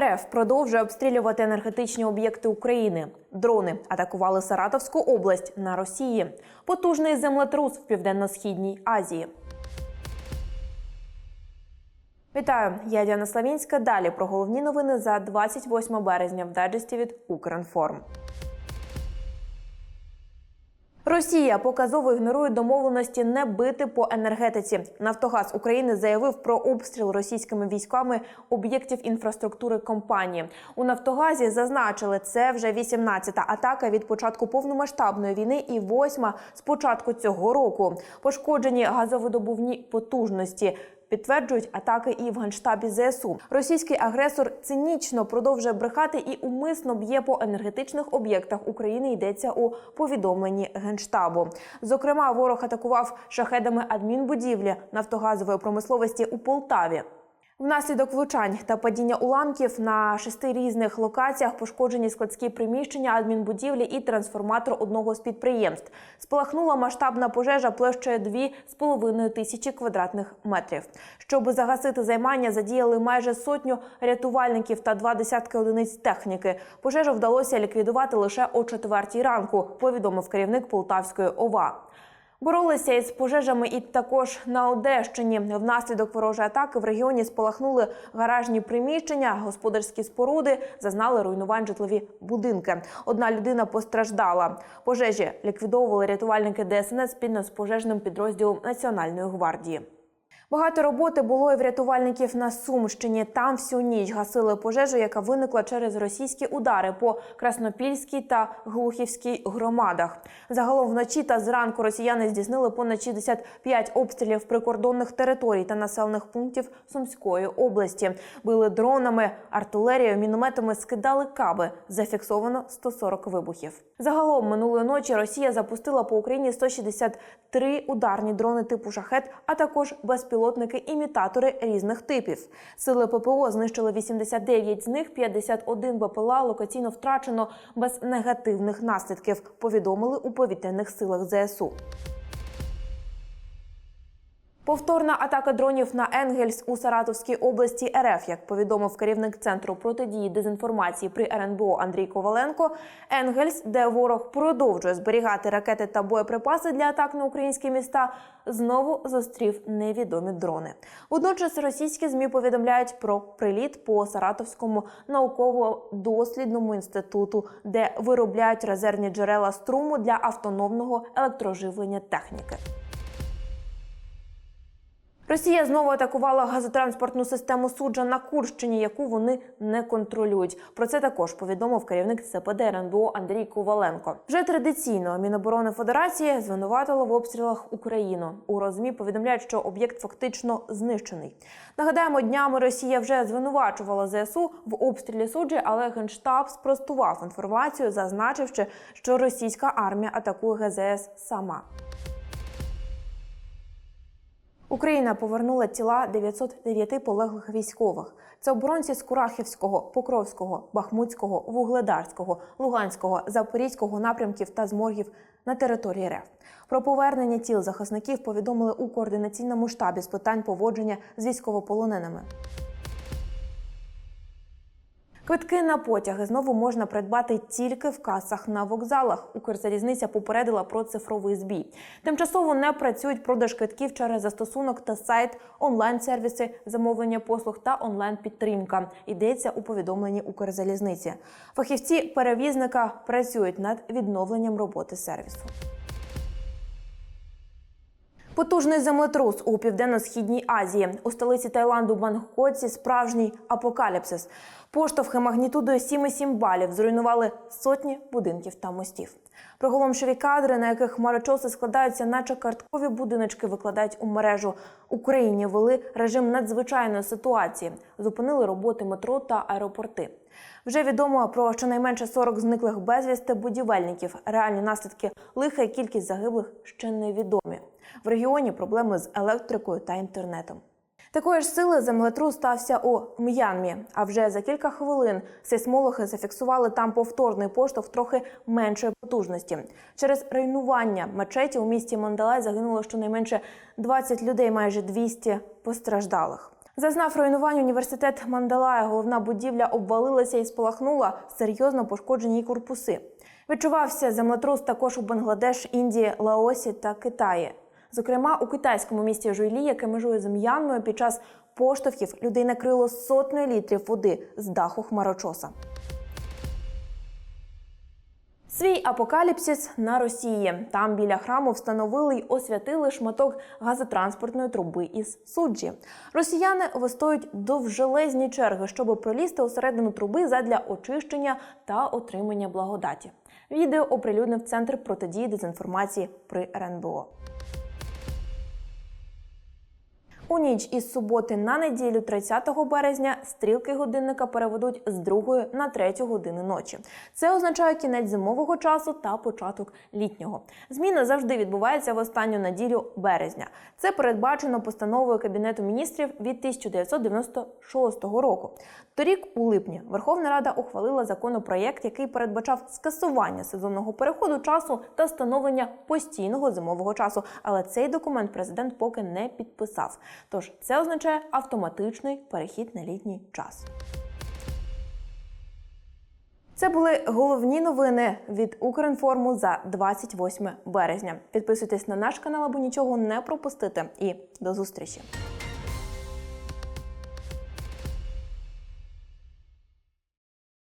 РФ продовжує обстрілювати енергетичні об'єкти України. Дрони атакували Саратовську область на Росії. Потужний землетрус в південно-східній Азії. Вітаю, я Діана Славінська. Далі про головні новини за 28 березня в дайджесті від Укрінформ. Росія показово ігнорує домовленості не бити по енергетиці. Нафтогаз України заявив про обстріл російськими військами об'єктів інфраструктури компанії. У Нафтогазі зазначили, це вже 18-та атака від початку повномасштабної війни і восьма з початку цього року. Пошкоджені газовидобувні потужності. Підтверджують атаки і в генштабі ЗСУ. Російський агресор цинічно продовжує брехати і умисно б'є по енергетичних об'єктах України. Йдеться у повідомленні генштабу. Зокрема, ворог атакував шахедами адмінбудівлі нафтогазової промисловості у Полтаві. Внаслідок влучань та падіння уламків на шести різних локаціях пошкоджені складські приміщення, адмінбудівлі і трансформатор одного з підприємств. Спалахнула масштабна пожежа площею 2,5 тисячі квадратних метрів. Щоб загасити займання, задіяли майже сотню рятувальників та два десятки одиниць техніки. Пожежу вдалося ліквідувати лише о четвертій ранку. Повідомив керівник Полтавської ОВА. Боролися із пожежами і також на Одещині. Внаслідок ворожої атаки в регіоні спалахнули гаражні приміщення, господарські споруди, зазнали руйнувань житлові будинки. Одна людина постраждала. Пожежі ліквідовували рятувальники ДСНС спільно з пожежним підрозділом Національної гвардії. Багато роботи було і в рятувальників на Сумщині. Там всю ніч гасили пожежу, яка виникла через російські удари по Краснопільській та Глухівській громадах. Загалом вночі та зранку росіяни здійснили понад 65 обстрілів прикордонних територій та населених пунктів Сумської області. Били дронами, артилерією, мінометами скидали каби. Зафіксовано 140 вибухів. Загалом минулої ночі Росія запустила по Україні 163 ударні дрони типу шахет, а також безпілотники-імітатори різних типів. Сили ППО знищили 89 з них, 51 БПЛА локаційно втрачено без негативних наслідків. Повідомили у повітряних силах ЗСУ. Повторна атака дронів на Енгельс у Саратовській області РФ, як повідомив керівник центру протидії дезінформації при РНБО Андрій Коваленко. Енгельс, де ворог продовжує зберігати ракети та боєприпаси для атак на українські міста, знову зустрів невідомі дрони. Водночас російські змі повідомляють про приліт по Саратовському науково-дослідному інституту, де виробляють резервні джерела струму для автономного електроживлення техніки. Росія знову атакувала газотранспортну систему суджа на Курщині, яку вони не контролюють. Про це також повідомив керівник ЦПД РНБО Андрій Коваленко. Вже традиційно Міноборони Федерації звинуватило в обстрілах Україну. У розмі повідомляють, що об'єкт фактично знищений. Нагадаємо, днями Росія вже звинувачувала ЗСУ в обстрілі суджі, але генштаб спростував інформацію, зазначивши, що російська армія атакує ГЗС сама. Україна повернула тіла 909 полеглих військових. Це оборонці з Курахівського, Покровського, Бахмутського, Вугледарського, Луганського, Запорізького напрямків та зморгів на території РФ. Про повернення тіл захисників повідомили у координаційному штабі з питань поводження з військовополоненими. Квитки на потяги знову можна придбати тільки в касах на вокзалах. Укрзалізниця попередила про цифровий збій. Тимчасово не працюють продаж квитків через застосунок та сайт, онлайн-сервіси, замовлення послуг та онлайн-підтримка. Йдеться у повідомленні Укрзалізниці. Фахівці перевізника працюють над відновленням роботи сервісу. Потужний землетрус у південно-східній Азії у столиці Таїланду Бангкоці справжній апокаліпсис. Поштовхи магнітудою 7,7 балів зруйнували сотні будинків та мостів. Приголомшові кадри, на яких хмарочоси складаються, наче карткові будиночки, викладають у мережу. Україні вели режим надзвичайної ситуації, зупинили роботи метро та аеропорти. Вже відомо про щонайменше 40 зниклих безвісти будівельників. Реальні наслідки лиха і кількість загиблих ще невідомі. В регіоні проблеми з електрикою та інтернетом. Такої ж сили землетрус стався у М'янмі. А вже за кілька хвилин сейсмологи зафіксували там повторний поштовх трохи меншої потужності. Через руйнування мечеті у місті Мандалай загинуло щонайменше 20 людей, майже 200 постраждалих. Зазнав руйнувань університет Мандалая. Головна будівля обвалилася і спалахнула серйозно пошкоджені її корпуси. Відчувався землетрус також у Бангладеш, Індії, Лаосі та Китаї. Зокрема, у китайському місті Жуйлі, яке межує з М'янмою, під час поштовхів людей накрило сотнею літрів води з даху хмарочоса. Свій апокаліпсис на Росії. Там біля храму встановили й освятили шматок газотранспортної труби із суджі. Росіяни вистоюють довжелезні черги, щоб пролізти усередину труби задля очищення та отримання благодаті. Відео оприлюднив центр протидії дезінформації при РНБО. У ніч із суботи на неділю, 30 березня, стрілки годинника переведуть з 2 на 3 години ночі. Це означає кінець зимового часу та початок літнього. Зміна завжди відбувається в останню неділю березня. Це передбачено постановою Кабінету міністрів від 1996 року. Торік, у липні, Верховна Рада ухвалила законопроєкт, який передбачав скасування сезонного переходу часу та встановлення постійного зимового часу. Але цей документ президент поки не підписав. Тож це означає автоматичний перехід на літній час. Це були головні новини від Укрінформу за 28 березня. Підписуйтесь на наш канал, аби нічого не пропустити. І до зустрічі!